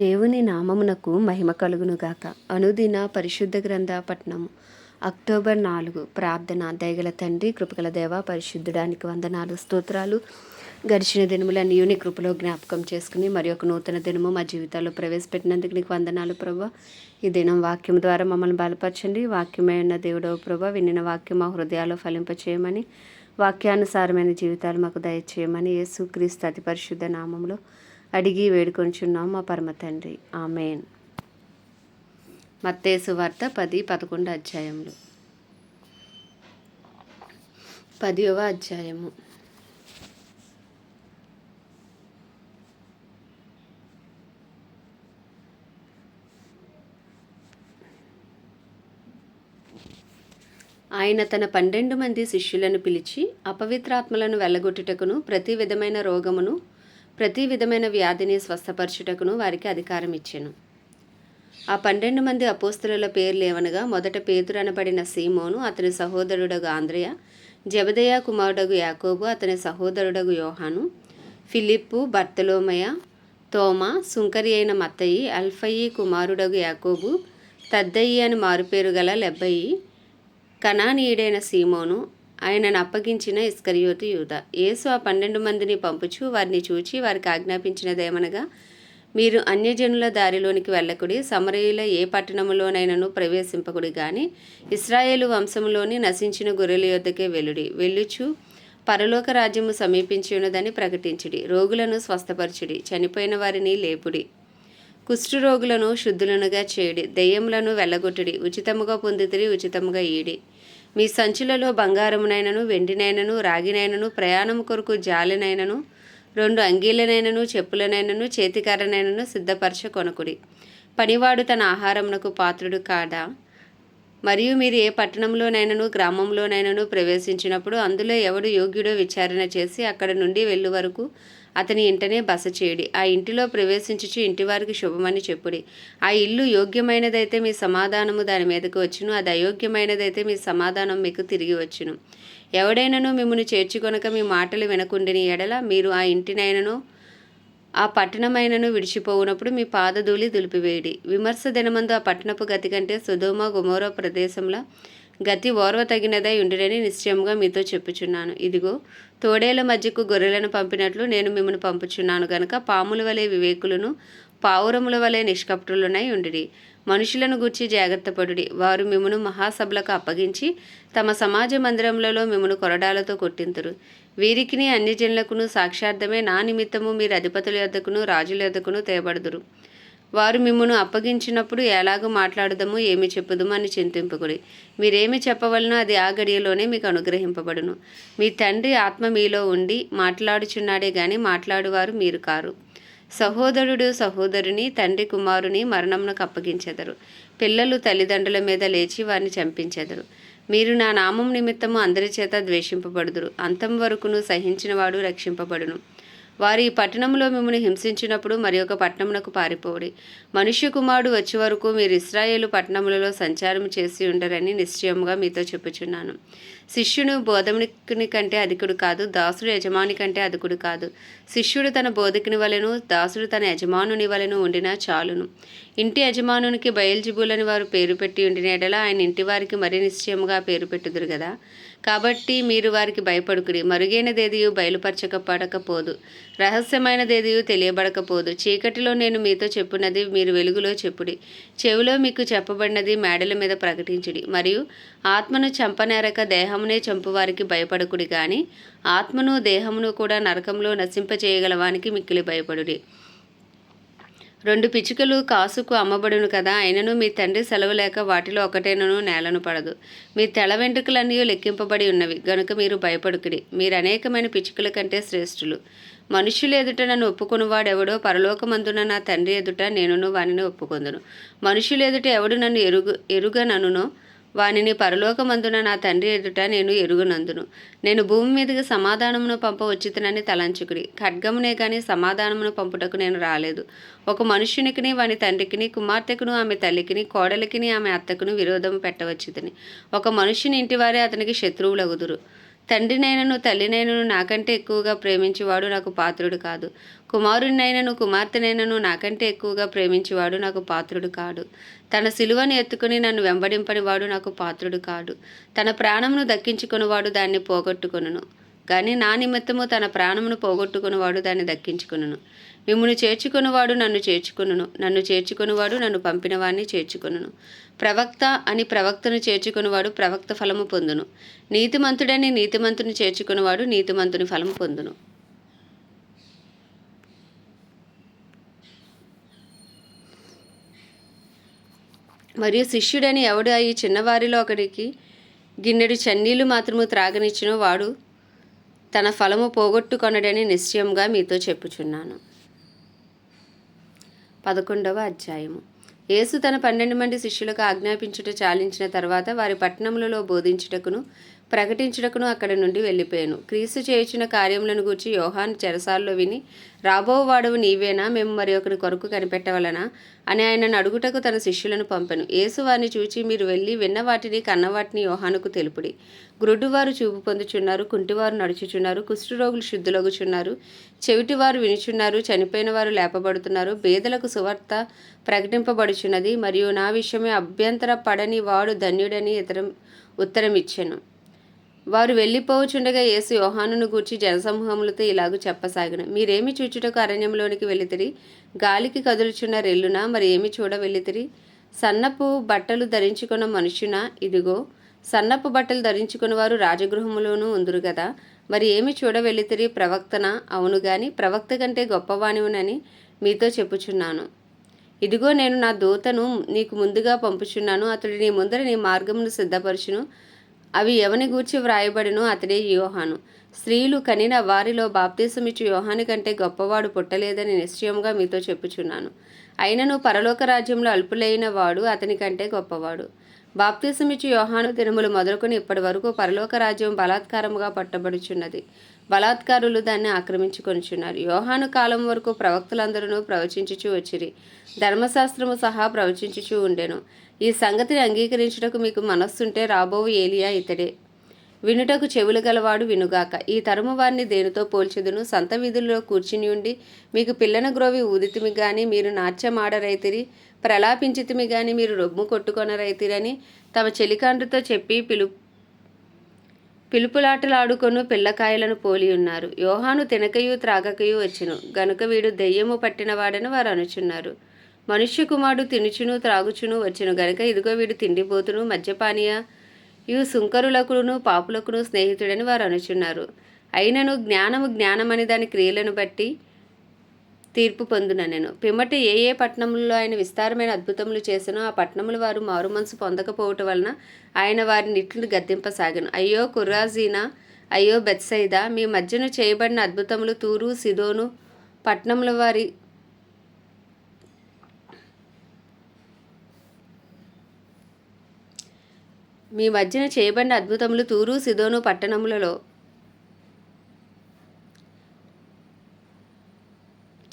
దేవుని నామమునకు మహిమ కలుగునుగాక అనుదిన పరిశుద్ధ గ్రంథ పట్నము అక్టోబర్ నాలుగు. ప్రార్థన దయగల తండ్రి కృపగల దేవ పరిశుద్ధుడానికి వందనాలు స్తోత్రాలు. గడిచిన దినములన్నీ నీ కృపలో జ్ఞాపకం చేసుకుని మరి ఒక నూతన దినము మా జీవితాల్లో ప్రవేశపెట్టినందుకు నీకు వందనాలు ప్రభా. ఈ దినం వాక్యం ద్వారా మమ్మల్ని బలపరచండి. వాక్యమై ఉన్న దేవుడవ ప్రభా వినిన వాక్యం మా హృదయాల్లో ఫలింపచేయమని వాక్యానుసారమైన జీవితాలు మాకు దయచేయమని యేసుక్రీస్తు అతి పరిశుద్ధ నామంలో అడిగి వేడుకొంచున్నాం మా పరమ తండ్రి. ఆమెన్. మత్తేసు వార్త పది పదకొండు అధ్యాయములు. పదివ అధ్యాయము. ఆయన తన పన్నెండు మంది శిష్యులను పిలిచి అపవిత్రాత్మలను వెళ్ళగొట్టుటకును ప్రతి విధమైన రోగమును ప్రతి విధమైన వ్యాధిని స్వస్థపరచుటకును వారికి అధికారం ఇచ్చెను ఆ పన్నెండు మంది అపోస్తుల పేర్లు ఏమనగా మొదట పేతురు అనబడిన సీమోను అతని సహోదరుడగు ఆంధ్రయ జబదయ కుమారుడగు యాకోబు అతని సహోదరుడగు యోహాను ఫిలిప్పు బర్తలోమయ తోమా సుంకరి అయిన మత్తయి అల్ఫయి కుమారుడగు యాకోబు తద్దయి అని మారుపేరు గల లెబ్బయి కణానీయుడైన సీమోను ఆయనను అప్పగించిన ఇస్కరియోతు యూద. యేసు ఆ పన్నెండు మందిని పంపుచు వారిని చూచి వారికి ఆజ్ఞాపించినదేమనగా మీరు అన్యజనుల దారిలోనికి వెళ్ళకుడి సమరయుల ఏ పట్టణములోనైనను ప్రవేశింపకుడి కానీ ఇస్రాయేలు వంశంలోని నశించిన గొర్రెల యొద్దకే వెలుడి వెళ్ళుచు పరలోక రాజ్యము సమీపించి ఉన్నదని ప్రకటించుడి. రోగులను స్వస్థపరచుడి. చనిపోయిన వారిని లేపుడి. కుష్ఠరోగులను శుద్ధులనుగా చేయుడి. దెయ్యములను వెళ్ళగొట్టుడి. ఉచితముగా పొందితిరి ఉచితముగా ఈడి. మీ సంచులలో బంగారమునైనను వెండినైనను రాగినైనను ప్రయాణము కొరకు జాలినైనను రెండు అంగీలనైనను చెప్పులనైనను చేతికర్రనైనను సిద్ధపరచ కొనుకుడి. పనివాడు తన ఆహారమునకు పాత్రుడు కాడా? మరియు మీరు ఏ పట్టణంలోనైనను గ్రామంలోనైనను ప్రవేశించినప్పుడు అందులో ఎవడు యోగ్యుడో విచారణ చేసి అక్కడ నుండి వెళ్ళు వరకు అతని ఇంటనే బస చేయుడి. ఆ ఇంటిలో ప్రవేశించుచు ఇంటివారికి శుభమని చెప్పుడి. ఆ ఇల్లు యోగ్యమైనదైతే మీ సమాధానము దాని మీదకు వచ్చును. అది అయోగ్యమైనదైతే మీ సమాధానం మీకు తిరిగి వచ్చును. ఎవడైనను మిమ్మల్ని చేర్చుకొనక మీ మాటలు వినకుండిని ఎడల మీరు ఆ ఇంటినైనను ఆ పట్టణమైనను విడిచిపోవునప్పుడు మీ పాదధూళి దులిపివేయడి. విమర్శ దినమందు ఆ పట్టణపు గతి కంటే సుధోమ గుమోర ప్రదేశంలో గతి ఓర్వ తగినదై ఉండిరని నిశ్చయముగా మీతో చెప్పుచున్నాను. ఇదిగో తోడేల మధ్యకు గొర్రెలను పంపినట్లు నేను మిమ్మల్ని పంపుచున్నాను గనుక పాముల వలె వివేకులను పావురముల వలె నిష్కపటులునై ఉండిడి. మనుషులను గూర్చి జాగ్రత్తపడుడి. వారు మిమ్మను మహాసభలకు అప్పగించి తమ సమాజ మందిరములలో మిమ్మను కొరడాలతో కొట్టింతురు. వీరికిని అన్ని జనులకును సాక్షార్థమే నా నిమిత్తము మీరు అధిపతుల యొద్దకును రాజుల యొద్దకును తేబడుదురు. వారు మిమ్మను అప్పగించినప్పుడు ఎలాగో మాట్లాడదము ఏమి చెప్పుదము అని చింతింపకుడి. మీరేమి చెప్పవలనో అది ఆ గడియలోనే మీకు అనుగ్రహింపబడును. మీ తండ్రి ఆత్మ మీలో ఉండి మాట్లాడుచున్నాడే గాని మాట్లాడువారు మీరు కారు. సహోదరుడు సహోదరుని తండ్రి కుమారుని మరణమునకు అప్పగించెదరు. పిల్లలు తల్లిదండ్రుల మీద లేచి వారిని చంపించెదరు. మీరు నా నామం నిమిత్తము అందరి చేత ద్వేషింపబడుదురు. అంతం వరకును సహించినవాడు రక్షింపబడును. వారు ఈ పట్టణంలో మిమ్మల్ని హింసించినప్పుడు మరి ఒక పట్టణమునకు పారిపోడి మనుష్య కుమారుడు వచ్చే వరకు మీరు ఇస్రాయేలు పట్టణములలో సంచారం చేసి ఉండరని నిశ్చయముగా మీతో చెప్పుచున్నాను. శిష్యుడు బోధకుని కంటే అధికుడు కాదు దాసుడు యజమాని కంటే అధికుడు కాదు. శిష్యుడు తన బోధకుని వలెను దాసుడు తన యజమానుని వలెను ఉండినా చాలును. ఇంటి యజమానునికి బయల్జిబులని వారు పేరు పెట్టి ఉండిన ఎడల ఆయన ఇంటి వారికి మరీ నిశ్చయముగా పేరు పెట్టుదురు కదా కాబట్టి మీరు వారికి భయపడుకుడి. మరుగైనదేదియు బయలుపరచకపడకపోదు. రహస్యమైనదేదియు తెలియబడకపోదు. చీకటిలో నేను మీతో చెప్పున్నది మీరు వెలుగులో చెప్పుడి. చెవిలో మీకు చెప్పబడినది మేడల మీద ప్రకటించుడి. మరియు ఆత్మను చంపనేరక దేహమునే చంపువారికి భయపడకుడి కానీ ఆత్మను దేహమును కూడా నరకంలో నశింపచేయగలవానికి మిక్కిలి భయపడుడి. రెండు పిచ్చుకలు కాసుకు అమ్మబడును కదా అయినను మీ తండ్రి సెలవు లేక వాటిలో ఒకటేనను నేలను పడదు. మీ తెల వెంట్రుకలన్నీ లెక్కింపబడి ఉన్నవి. గనుక మీరు భయపడుకుడి. మీరు అనేకమైన పిచ్చుకల కంటే శ్రేష్ఠులు. మనుషులు ఎదుట నన్ను ఒప్పుకునివాడెవడో పరలోకమందున నా తండ్రి ఎదుట నేనును వానిని ఒప్పుకొందును. మనుషులు ఎదుట ఎవడు నన్ను ఎరుగు ఎరుగననునో వానిని పరలోకమందున నా తండ్రి ఎదుట నేను ఎరుగునందును. నేను భూమి మీదకి సమాధానమును పంప వచ్చితనని తలంచుకుడి. ఖడ్గమునే కానీ సమాధానమును పంపుటకు నేను రాలేదు. ఒక మనుష్యునికిని వాని తండ్రికిని కుమార్తెకును ఆమె తల్లికిని కోడలికిని ఆమె అత్తకును విరోధము పెట్టవచ్చుదని ఒక మనుష్యుని ఇంటివారే అతనికి శత్రువులగుదురు. తండ్రినైనను తల్లినైనను నాకంటే ఎక్కువగా ప్రేమించేవాడు నాకు పాత్రుడు కాదు. కుమారుడినైనను కుమార్తెనైనను నాకంటే ఎక్కువగా ప్రేమించేవాడు నాకు పాత్రుడు కాడు. తన సిలువను ఎత్తుకుని నన్ను వెంబడింపనివాడు నాకు పాత్రుడు కాడు. తన ప్రాణమును దక్కించుకునివాడు దాన్ని పోగొట్టుకొనును. కానీ నా నిమిత్తము తన ప్రాణమును పోగొట్టుకునివాడు దాన్ని దక్కించుకును మిమ్మును చేర్చుకునివాడు నన్ను చేర్చుకును నన్ను చేర్చుకునివాడు నన్ను పంపిన వాడిని చేర్చుకును ప్రవక్త అని ప్రవక్తను చేర్చుకునివాడు ప్రవక్త ఫలము పొందును. నీతిమంతుడని నీతిమంతుని చేర్చుకునివాడు నీతిమంతుని ఫలము పొందును. మరియు శిష్యుడని ఎవడు ఈ చిన్నవారిలో ఒకడికి గిన్నెడు చన్నీళ్ళు మాత్రము త్రాగనిచ్చినో వాడు తన ఫలము పోగొట్టుకొనడని నిశ్చయంగా మీతో చెప్పుచున్నాను. పదకొండవ అధ్యాయము. యేసు తన పన్నెండు మంది శిష్యులకు ఆజ్ఞాపించుట చాలించిన తర్వాత వారి పట్టణములలో బోధించుటకును ప్రకటించుటకును అక్కడ నుండి వెళ్ళిపోయాను. క్రీస్తు చేయించిన కార్యములను గూర్చి యోహాన్ చెరసాల్లో విని రాబోవాడవు నీవేనా? మేము మరి ఒకరి కొరకు కనిపెట్టవలనా? అని ఆయనను అడుగుటకు తన శిష్యులను పంపెను. యేసు వారిని చూచి మీరు వెళ్ళి విన్న వాటిని కన్నవాటిని యోహానుకు తెలుపుడి. గ్రుడ్డువారు చూపు పొందుచున్నారు కుంటివారు నడుచుచున్నారు కుష్ఠరోగులు శుద్ధులగుచున్నారు చెవిటివారు వినుచున్నారు చనిపోయిన వారు లేపబడుతున్నారు బేదలకు సువార్త ప్రకటింపబడుచున్నది మరియు నా విషయమే అభ్యంతర పడని వాడు ధన్యుడని ఇతరం ఉత్తరం ఇచ్చాను వారు వెళ్ళిపోవచుండగా యేసు యోహానును గూర్చి జనసమూహములతో ఇలాగూ చెప్పసాగను. మీరేమి చూచుటకు అరణ్యంలోనికి వెళ్ళితిరి? గాలికి కదులుచున్న రెల్లున? మరి ఏమి చూడ వెళ్ళితిరి? సన్నపు బట్టలు ధరించుకున్న మనుషున ఇదిగో సన్నపు బట్టలు ధరించుకున్న వారు రాజగృహములోనూ ఉందురు కదా మరి ఏమి చూడ వెళ్ళితిరి ప్రవక్తన? అవును గాని ప్రవక్త కంటే గొప్పవాణివునని మీతో చెప్పుచున్నాను. ఇదిగో నేను నా దూతను నీకు ముందుగా పంపుచున్నాను. అతడు నీ ముందర నీ మార్గమును సిద్ధపరచును. అవి ఎవని గూర్చి వ్రాయబడినో అతడే యోహాను. స్త్రీలు కనిన వారిలో బాప్తీసమిచ్చు యోహాని కంటే గొప్పవాడు పుట్టలేదని నిశ్చయంగా మీతో చెప్పుచున్నాను. అయినను పరలోక రాజ్యంలో అల్పులైన వాడు అతని కంటే గొప్పవాడు. బాప్తీసమిచ్చు యోహాను దినములు మొదలుకొని ఇప్పటి వరకు పరలోక రాజ్యం బలాత్కారముగా పట్టబడుచున్నది. బలాత్కారులు దాన్ని ఆక్రమించుకొనిచున్నారు. యోహాను కాలం వరకు ప్రవక్తలందరూ ప్రవచించుచూ వచ్చిరి. ధర్మశాస్త్రము సహా ప్రవచించుచూ ఉండెను. ఈ సంగతిని అంగీకరించుటకు మీకు మనస్సుంటే రాబోవు ఏలియా ఇతడే. వినుటకు చెవులు గలవాడు వినుగాక. ఈ తరము వారిని దేనితో పోల్చెదును? సంత వీధుల్లో కూర్చుని ఉండి మీకు పిల్లన గ్రోవి ఊదితిమి గాని మీరు నాట్యమాడరైతిరి ప్రలాపించితిమి గాని మీరు రొమ్ము కొట్టుకొనరైతిరని తమ చెలికాండ్రుతో చెప్పి పిలు పిలుపులాటలాడుకొను పిల్లకాయలను పోలి ఉన్నారు. యోహాను తినకయు త్రాగకయు వచ్చును. గనుక వీడు దెయ్యము పట్టినవాడని వారు అనుచున్నారు. మనుష్య కుమారుడు తినుచును త్రాగుచును వచ్చును. గనుక ఇదిగో వీడు తిండిపోతును మద్యపానీయ ఇవి సుంకరులకును పాపులకును స్నేహితుడని వారు అనుచున్నారు. అయినను జ్ఞానము జ్ఞానమని దాని క్రియలను బట్టి తీర్పు పొందున నేను? పిమ్మటి ఏ ఏ పట్టణములలో ఆయన విస్తారమైన అద్భుతములు చేసినో ఆ పట్టణముల వారు మారు మనసు పొందకపోవటం వలన ఆయన వారిని ఇట్లు గద్దింపసాగాను. అయ్యో కుర్రాజీనా అయ్యో బెత్సైదా మీ మధ్యను చేయబడిన అద్భుతములు తూరు సిదోను పట్టణముల వారి మీ మధ్యన చేయబడిన అద్భుతములు తూరు సిదోను పట్టణములలో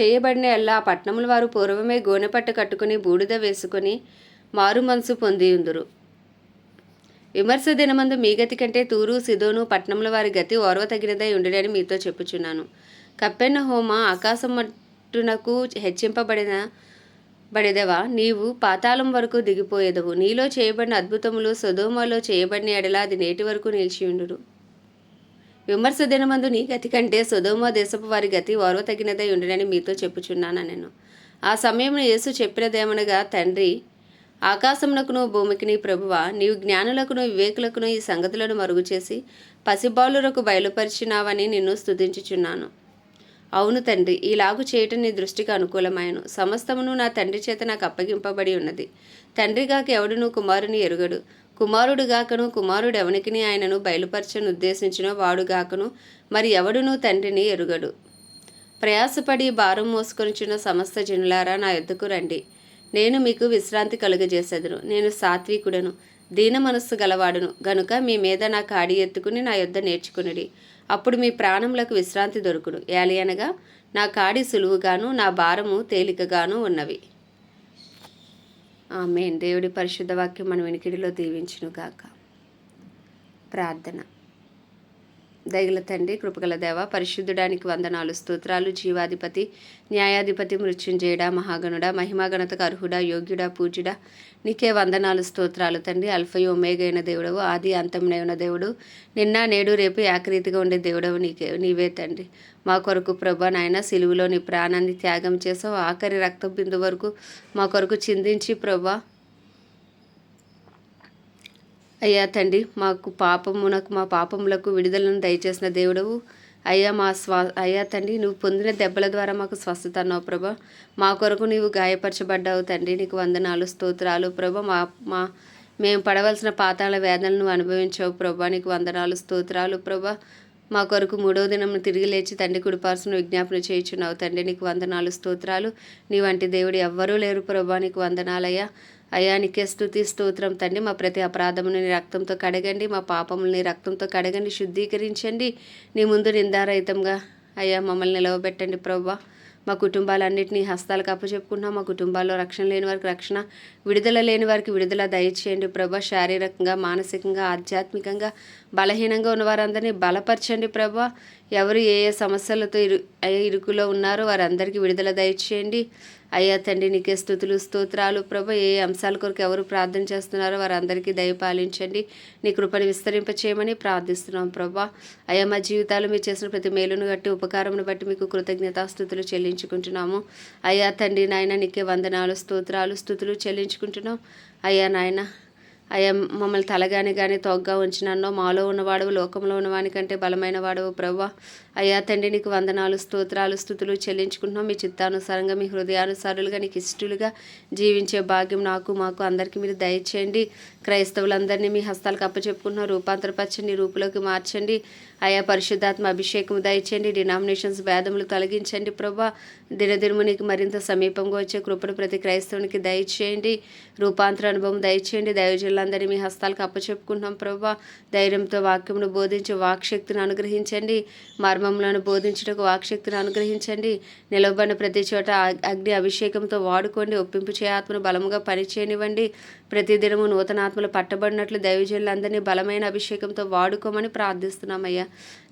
చేయబడిన ఎల్లా పట్నముల వారు పూర్వమే గోనెపట్ట కట్టుకుని బూడిద వేసుకొని మారు మనసు పొందియుందురు విమర్శ దినమందు మీ గతి కంటే తూరు సిదోను పట్నముల వారి గతి ఓర్వ తగినదై ఉండడని మీతో చెప్పుచున్నాను. కప్పెన్న హోమ ఆకాశం మట్టునకు హెచ్చింపబడిన బడిదవా? నీవు పాతాళం వరకు దిగిపోయేదవు. నీలో చేయబడిన అద్భుతములు సొదోమలో చేయబడిన ఎడల అది నేటి వరకు నిలిచి నిలిచియుండును విమర్శ దినమందు నీ గతి కంటే సుధోమ దేశపు వారి గతి ఓర్వ తగినదై ఉండనని మీతో చెప్పుచున్నాను నేను ఆ సమయంలో యేసు చెప్పినదేమనగా తండ్రి ఆకాశమునకును భూమికిని ప్రభువ. నీవు జ్ఞానులకును వివేకులకును ఈ సంగతులను మరుగు చేసి పసిబాలులకు బయలుపరిచినావని నిన్ను స్తుతించుచున్నాను. అవును తండ్రి ఇలాగు చేయటం నీ దృష్టికి అనుకూలమాయను. సమస్తమును నా తండ్రి చేత నాకు అప్పగింపబడి ఉన్నది. తండ్రిగాక ఎవడును కుమారుని ఎరుగడు. కుమారుడు గాకను కుమారుడు ఎవనికిని ఆయనను బయలుపరచను ఉద్దేశించిన వాడుగాకను మరి ఎవడును తండ్రిని ఎరుగడు. ప్రయాసపడి భారం మోసుకొనిచున్న సమస్త జనులారా నా ఎద్దుకు రండి. నేను మీకు విశ్రాంతి కలుగజేసేదను. నేను సాత్వికుడను. దీన మనస్సు గలవాడును. గనుక మీ మీద నా కాడి ఎత్తుకుని నా యొద్ద నేర్చుకునిడి. అప్పుడు మీ ప్రాణములకు విశ్రాంతి దొరుకును. ఏలయనగా నా కాడి సులువుగాను నా భారము తేలికగాను ఉన్నవి. ఆమె దేవుడి పరిశుద్ధ వాక్యం మన వినికిడిలో దీవించును గాక ప్రార్థన. దయగల తండ్రి కృపగల దేవ పరిశుద్ధుడానికి వందనాలు స్తోత్రాలు జీవాధిపతి న్యాయాధిపతి మృత్యుంజయుడ మహాగణుడ మహిమాగణతకు అర్హుడ యోగ్యుడ పూజ్యుడ నీకే వందనాలు స్తోత్రాలు తండ్రి. అల్ఫయో ఒమేగైన దేవుడవు ఆది అంతమునైన దేవుడు. నిన్న నేడు రేపు యాకరీతిగా ఉండే దేవుడవు నీకే నీవే తండ్రి. మా కొరకు ప్రభా నాయన సిలువులో నీ ప్రాణాన్ని త్యాగం చేసావు. ఆఖరి రక్త బిందు వరకు మా కొరకు చిందించి ప్రభా అయ్యా తండ్రి మాకు పాపమునకు మా పాపములకు విడుదలను దయచేసిన దేవుడవు. అయ్యా మా స్వా అయ్యా తండ్రి నువ్వు పొందిన దెబ్బల ద్వారా మాకు స్వస్థత అన్నావు ప్రభా. మా కొరకు నీవు గాయపరచబడ్డావు తండ్రి నీకు వందనాలు స్తోత్రాలు ప్రభ. మా మా మేము పడవలసిన పాతాళ వేదనలు నువ్వు అనుభవించావు ప్రభా. నీకు వందనాలు స్తోత్రాలు ప్రభా. మా కొరకు మూడవ దినం తిరిగి లేచి తండ్రి కుడిపార్సును విజ్ఞాపన చేయుచున్నావు తండ్రి. నీకు వందనాలు స్తోత్రాలు. నీ వంటి దేవుడు ఎవ్వరూ లేరు ప్రభా. నీకు వందనాలయ్యా. అయ్యా నీకే స్థుతి స్తోత్రం. తండ్రి మా ప్రతి అపరాధముని నీ రక్తంతో కడగండి. మా పాపముల్ని రక్తంతో కడగండి. శుద్ధీకరించండి. నీ ముందు నిందారహితంగా అయ్యా మమ్మల్ని నిలవబెట్టండి ప్రభా మా కుటుంబాలన్నింటినీ హస్తాలకు అప్పచెప్పుకుంటున్నాం. మా కుటుంబాల్లో రక్షణ లేని వారికి రక్షణ విడుదల లేని వారికి విడుదల దయచేయండి ప్రభా శారీరకంగా మానసికంగా ఆధ్యాత్మికంగా బలహీనంగా ఉన్న వారందరినీ బలపరచండి ప్రభా ఎవరు ఏ ఏ సమస్యలతో ఇరు ఇరుకులో ఉన్నారో వారందరికీ విడుదల దయచేయండి. అయ్యా తండ్రి నీకే స్థుతులు స్తోత్రాలు. ప్రభు ఏ అంశాల కొరకు ఎవరు ప్రార్థన చేస్తున్నారో వారందరికీ దయపాలించండి నీ కృపని విస్తరింప చేయమని ప్రార్థిస్తున్నాం ప్రభా. అయ్యా మా జీవితాలు మీరు చేసిన ప్రతి మేలును బట్టి ఉపకారమును బట్టి మీకు కృతజ్ఞతాస్థుతులు చెల్లించుకుంటున్నాము. అయ్యా తండ్రి నాయన నీకే వందనాలు స్తోత్రాలు స్థుతులు చెల్లించుకుంటున్నాం. అయ్యా నాయన అయ్యా మమ్మల్ని తలగాని కానీ తొగ్గా ఉంచినన్నో మాలో ఉన్నవాడు లోకంలో ఉన్నవానికంటే బలమైన వాడవు ప్రభా. అయ్యా తండ్రి నీకు వందనాలు స్తోత్రాలు స్థుతులు చెల్లించుకుంటున్నాం. మీ చిత్తానుసారంగా మీ హృదయానుసారులుగా నీకు ఇష్టలుగా జీవించే భాగ్యం నాకు మాకు అందరికీ మీరు దయచేయండి. క్రైస్తవులందరినీ మీ హస్తాలకు అప్పచెప్పుకుంటున్నాం. రూపాంతరపరచండి రూపులోకి మార్చండి. ఆయా పరిశుద్ధాత్మ అభిషేకం దయచేయండి. డినామినేషన్స్ భేదములు తొలగించండి ప్రభా. దినదినమునికి మరింత సమీపంగా వచ్చే కృపను ప్రతి క్రైస్తవునికి దయచేయండి. రూపాంతర అనుభవం దయచేయండి. దైవజనులందరినీ మీ హస్తాలకు అప్పచెప్పుకుంటున్నాం ప్రభా. ధైర్యంతో వాక్యమును బోధించి వాక్శక్తిని అనుగ్రహించండి. మర్మములను బోధించుటకు వాక్శక్తిని అనుగ్రహించండి. నిలవబడిన ప్రతి చోట అగ్ని అభిషేకంతో వాడుకోండి. ఒప్పింపు చేయాత్మను బలముగా పనిచేయనివ్వండి. ప్రతిదినము నూతనాత్మలు పట్టబడినట్లు దైవజనులందరినీ బలమైన అభిషేకంతో వాడుకోమని ప్రార్థిస్తున్నామయ్యా.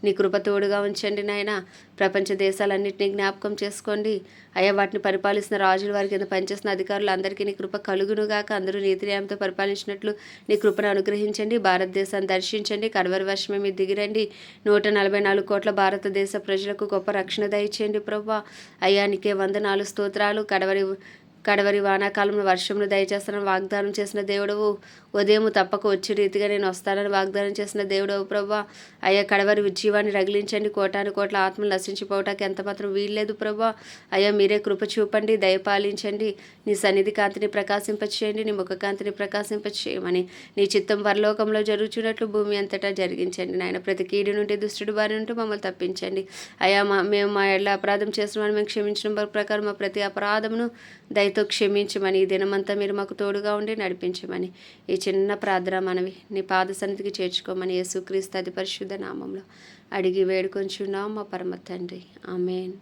నీ కృప తోడుగా ఉంచండి నాయన. ప్రపంచ దేశాలన్నింటినీ జ్ఞాపకం చేసుకోండి. అయ్యా వాటిని పరిపాలిస్తున్న రాజుల వారి కింద పనిచేస్తున్న అధికారులు అందరికీ నీ కృప కలుగునుగాక అందరూ నీతి న్యాయంతో పరిపాలించినట్లు నీ కృపను అనుగ్రహించండి. భారతదేశాన్ని దర్శించండి. కడవరి వర్షమే మీరు దిగిరండి. నూట నలభై నాలుగు కోట్ల భారతదేశ ప్రజలకు గొప్ప రక్షణ దయచేయండి ప్రభా. అయ్యానికే వంద వందనాలు స్తోత్రాలు. కడవరి కడవరి వానాకాలంలో వర్షంలో దయచేస్తానని వాగ్దానం చేసిన దేవుడవు ఉదయం తప్పక వచ్చే రీతిగా నేను వస్తానని వాగ్దానం చేసిన దేవుడవు ప్రభా. అయ్యా కడవరి ఉజ్జీవాన్ని రగిలించండి. కోటాని కోట్ల ఆత్మలు నశించిపోవటానికి ఎంత మాత్రం వీల్లేదు ప్రభా. అయ్యా మీరే కృప చూపండి దయపాలించండి నీ సన్నిధి కాంతిని ప్రకాశింపచేయండి నీ ముఖకాంతిని ప్రకాశింపచేయమని. నీ చిత్తం పరలోకంలో జరుగుచున్నట్లు భూమి అంతటా జరిగించండి. నాయన ప్రతి కీడు నుండి దుష్టుడు బారి నుండి మమ్మల్ని తప్పించండి. అయ్యా మా మేము మా ఎళ్ళ అపరాధం చేసిన మేము క్షమించిన ప్రకారం మా ప్రతి అపరాధమును దయ దయతో క్షమించమని ఈ దినమంతా మీరు మాకు తోడుగా ఉండి నడిపించమని ఈ చిన్న ప్రార్థన మనవి నీ పాద సన్నిధికి చేర్చుకోమని యేసుక్రీస్తు అతి పరిశుద్ధ నామంలో అడిగి వేడుకొంచున్నాం మా పరమ తండ్రి. ఆమెన్.